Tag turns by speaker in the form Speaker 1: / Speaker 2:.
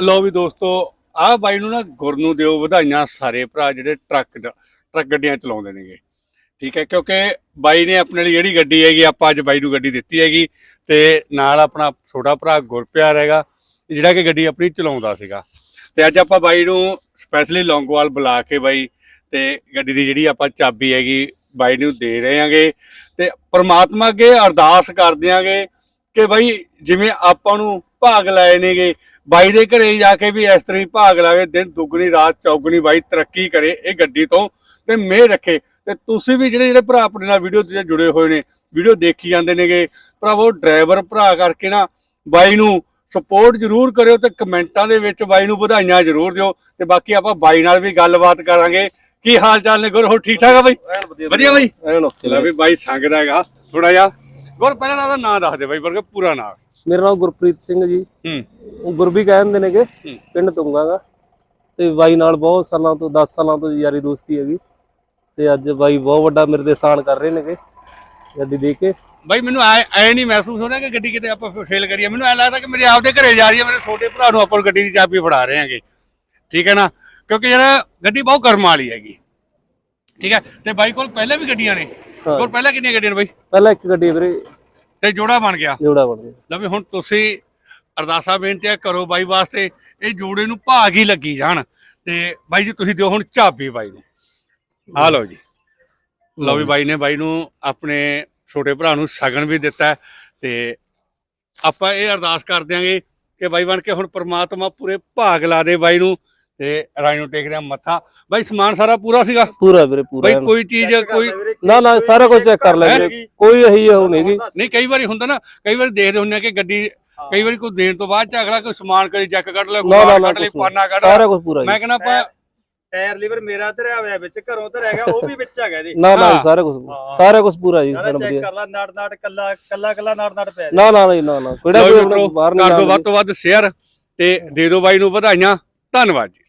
Speaker 1: ਲਓ ਵੀ ਦੋਸਤੋ, ਆਹ ਬਾਈ ਨੂੰ ਨਾ ਗੁਰ ਨੂੰ ਦਿਓ ਵਧਾਈਆਂ ਸਾਰੇ ਭਰਾ ਜਿਹੜੇ ਟਰੱਕ ਟਰੱਕ ਗੱਡੀਆਂ ਚਲਾਉਂਦੇ ਨੇਗੇ। ਠੀਕ ਹੈ, ਕਿਉਂਕਿ ਬਾਈ ਨੇ ਆਪਣੇ ਲਈ ਜਿਹੜੀ ਗੱਡੀ ਹੈਗੀ, ਆਪਾਂ ਅੱਜ ਬਾਈ ਨੂੰ ਗੱਡੀ ਦਿੱਤੀ ਹੈਗੀ ਤੇ ਨਾਲ ਆਪਣਾ ਛੋਟਾ ਭਰਾ ਗੁਰਪਿਆਰ ਹੈਗਾ, ਜਿਹੜਾ ਕਿ ਗੱਡੀ ਆਪਣੀ ਚਲਾਉਂਦਾ ਸੀਗਾ। ਤੇ ਅੱਜ ਆਪਾਂ ਬਾਈ ਨੂੰ ਸਪੈਸ਼ਲੀ ਲੌਂਗੋਵਾਲ ਬੁਲਾ ਕੇ ਬਾਈ ਤੇ ਗੱਡੀ ਦੀ ਜਿਹੜੀ ਆਪਾਂ ਚਾਬੀ ਹੈਗੀ, ਬਾਈ ਨੂੰ ਦੇ ਰਹੇ ਹਾਂਗੇ ਤੇ ਪ੍ਰਮਾਤਮਾ ਅੱਗੇ ਅਰਦਾਸ ਕਰਦੇ ਆਂਗੇ ਕਿ ਬਾਈ ਜਿਵੇਂ ਆਪਾਂ ਨੂੰ ਭਾਗ ਲਾਏ ਨੇਗੇ ਬਾਈ ਦੇ ਘਰੇ ਜਾ ਕੇ ਵੀ ਇਸ ਤਰ੍ਹਾਂ ਹੀ ਭਾਗ ਲਾਵੇ ਦਿਨ ਦੁੱਗਣੀ ਰਾਤ ਚੌਗਣੀ ਬਾਈ ਤਰੱਕੀ ਕਰੇ ਇਹ ਗੱਡੀ ਤੋਂ ਤੇ ਮਿਹਰ ਰੱਖੇ। ਤੇ ਤੁਸੀਂ ਵੀ ਜਿਹੜੇ ਜਿਹੜੇ ਭਰਾ ਆਪਣੇ ਨਾਲ ਵੀਡੀਓ ਤੇ ਜੁੜੇ ਹੋਏ ਨੇ ਵੀਡੀਓ ਦੇਖੀ ਜਾਂਦੇ ਨੇਗੇ ਭਰਾਵੋ ਡਰਾਈਵਰ ਭਰਾ ਕਰਕੇ ਨਾ ਬਾਈ ਨੂੰ ਸਪੋਰਟ ਜ਼ਰੂਰ ਕਰਿਓ ਤੇ ਕਮੈਂਟਾਂ ਦੇ ਵਿੱਚ ਬਾਈ ਨੂੰ ਵਧਾਈਆਂ ਜ਼ਰੂਰ ਦਿਓ ਤੇ ਬਾਕੀ ਆਪਾਂ ਬਾਈ ਨਾਲ ਵੀ ਗੱਲਬਾਤ ਕਰਾਂਗੇ। ਕੀ ਹਾਲ ਚਾਲ ਨੇ ਗੁਰ ਹੋ ਠੀਕ ਠਾਕ ਆ ਬਾਈ? ਵਧੀਆ ਬਾਈ? ਲੈ ਵੀ ਬਾਈ ਸੰਗਦਾ ਹੈਗਾ। ਥੋੜਾ ਜਿਹਾ ਗੁਰ ਪਹਿਲਾਂ ਉਹਦਾ ਨਾਂ ਦੱਸ ਦੇ ਬਾਈ ਵਰਗਾ ਪੂਰਾ ਨਾਂ।
Speaker 2: ਮੇਰਾ ਨਾਮ ਗੁਰਪ੍ਰੀਤ ਸਿੰਘ ਜੀ।
Speaker 1: ਹੂੰ।
Speaker 2: ਉਹ ਗੁਰਬੀ ਕਹਿੰਦੇ ਨੇਗੇ। ਪਿੰਡ ਤੁੰਗਾਗਾ। ਤੇ ਬਾਈ ਨਾਲ ਬਹੁਤ ਸਾਲਾਂ ਤੋਂ 10 ਸਾਲਾਂ ਤੋਂ ਯਾਰੀ ਦੋਸਤੀ ਹੈਗੀ। ਤੇ ਅੱਜ ਬਾਈ ਬਹੁਤ ਵੱਡਾ ਮੇਰੇ ਤੇ ਸਾਨ ਕਰ ਰਹੇ ਨੇਗੇ ਗੱਡੀ ਦੇ ਕੇ।
Speaker 1: ਬਾਈ ਮੈਨੂੰ ਐ ਨਹੀਂ ਮਹਿਸੂਸ ਹੋ ਰਿਹਾ ਕਿ ਗੱਡੀ ਕਿਤੇ ਆਪਾਂ ਫੇਲ ਕਰੀਏ। ਮੈਨੂੰ ਐ ਲੱਗਦਾ ਕਿ ਮੇਰੇ ਆਪਦੇ ਘਰੇ ਜਾ ਰਹੀ ਹੈ ਮੇਰੇ ਛੋਟੇ ਭਰਾ ਨੂੰ ਆਪਾਂ ਗੱਡੀ ਦੀ ਚਾਬੀ ਫੜਾ ਰਹੇ ਹਾਂਗੇ। ਠੀਕ ਹੈ ਨਾ? ਕਿਉਂਕਿ ਯਾਰ ਗੱਡੀ ਬਹੁਤ ਕਰਮ ਵਾਲੀ ਹੈਗੀ। ਠੀਕ ਹੈ? ਤੇ ਬਾਈ ਕੋਲ ਪਹਿਲੇ ਵੀ ਗੱਡੀਆਂ ਨੇ। ਕੋਲ ਪਹਿਲਾਂ ਕਿੰਨੀਆਂ ਗੱਡੀਆਂ ਨੇ ਬਾਈ?
Speaker 2: ਪਹਿਲਾਂ ਇੱਕ ਗੱਡੀ ਵੀਰੇ
Speaker 1: ਤੇ ਜੋੜਾ ਬਣ ਗਿਆ।
Speaker 2: ਜੋੜਾ ਬਣ ਗਿਆ।
Speaker 1: ਲੈ ਵੀ ਹੁਣ ਤੁਸੀਂ ਅਰਦਾਸਾਂ ਬੇਨਤੀਆਂ ਕਰੋ ਬਾਈ ਵਾਸਤੇ ਇਹ ਜੋੜੇ ਨੂੰ ਭਾਗ ਹੀ ਲੱਗੀ ਜਾਣ। ਤੇ ਬਾਈ ਜੀ ਤੁਸੀਂ ਦਿਓ ਹੁਣ ਚਾਬੀ ਬਾਈ ਨੂੰ। ਆ ਲਓ ਜੀ। ਲਓ ਵੀ ਬਾਈ ਨੇ ਬਾਈ ਨੂੰ ਆਪਣੇ ਛੋਟੇ ਭਰਾ ਨੂੰ ਸ਼ਗਨ ਵੀ ਦਿੱਤਾ ਤੇ ਆਪਾਂ ਇਹ ਅਰਦਾਸ ਕਰ ਦਿਆਂਗੇ ਕਿ ਬਾਈ ਬਣ ਕੇ ਹੁਣ ਪ੍ਰਮਾਤਮਾ ਪੂਰੇ ਭਾਗ ਲਾ ਦੇ ਬਾਈ ਨੂੰ। ਤੇ ਰਾਈ ਨੂੰ ਟੇਕਦੇ ਆ ਮੱਥਾ। ਬਾਈ ਸਮਾਨ ਸਾਰਾ ਪੂਰਾ ਸੀਗਾ?
Speaker 2: ਪੂਰਾ ਵੀਰੇ ਪੂਰਾ।
Speaker 1: ਬਾਈ। ਕੋਈ ਚੀਜ਼ ਕੋਈ
Speaker 2: ਨਾ ਨਾ ਸਾਰਾ ਕੁਝ ਚੈੱਕ ਕਰ ਲੈ ਵੀਰੇ। ਕੋਈ ਇਹੀ ਉਹ ਨਹੀਂਗੀ
Speaker 1: ਨਹੀਂ ਕਈ ਵਾਰੀ ਹੁੰਦਾ ਨਾ ਕਈ ਵਾਰੀ ਦੇਖਦੇ ਹੁੰਦੇ ਆ ਕਿ ਗੱਡੀ ਕਈ ਵਾਰੀ ਕੋਈ ਦੇਣ ਤੋਂ ਬਾਅਦ ਚ ਅਗਲਾ ਕੋਈ ਸਮਾਨ ਕਦੀ ਜੱਕ ਕੱਢ ਲਿਆ
Speaker 2: ਨਾ ਨਾ
Speaker 1: ਗੁਬਾਰ
Speaker 2: ਨਾ
Speaker 1: ਕੱਢ ਲਈ। ਪਾਨਾ ਕੱਢ
Speaker 2: ਸਾਰਾ ਕੁਝ ਪੂਰਾ
Speaker 1: ਮੈਂ ਕਹਿੰਦਾ ਆਪਾਂ
Speaker 3: ਟਾਇਰ ਲੀਵਰ ਮੇਰਾ ਧਰਿਆ ਹੋਇਆ ਵਿੱਚ ਘਰੋਂ ਧਰਿਆ ਗਿਆ ਉਹ ਵੀ ਵਿੱਚ ਹੈਗਾ ਜੀ
Speaker 2: ਨਾ ਨਾ। ਸਾਰਾ ਕੁਝ। ਸਾਰਾ ਕੁਝ ਪੂਰਾ ਜੀ
Speaker 3: ਸਾਰਾ
Speaker 2: ਮੈਡਮ
Speaker 3: ਚੈੱਕ ਕਰ ਲਾ ਨਾੜ ਨਾੜ ਕੱਲਾ ਕੱਲਾ ਕੱਲਾ ਨਾੜ ਨਾੜ ਪਿਆ ਜੀ।
Speaker 2: ਨਾ ਨਾ ਨਹੀਂ ਨਾ ਨਾ। ਕਿਹੜਾ ਕੋਈ ਬਾਹਰ
Speaker 1: ਕਰ ਦਿਓ
Speaker 2: ਨਹੀਂ
Speaker 1: ਵੱਧ ਤੋਂ ਵੱਧ ਸ਼ੇਅਰ ਤੇ ਦੇ ਦਿਓ ਬਾਈ ਨੂੰ ਵਧਾਈਆਂ। ਧੰਨਵਾਦ ਜੀ।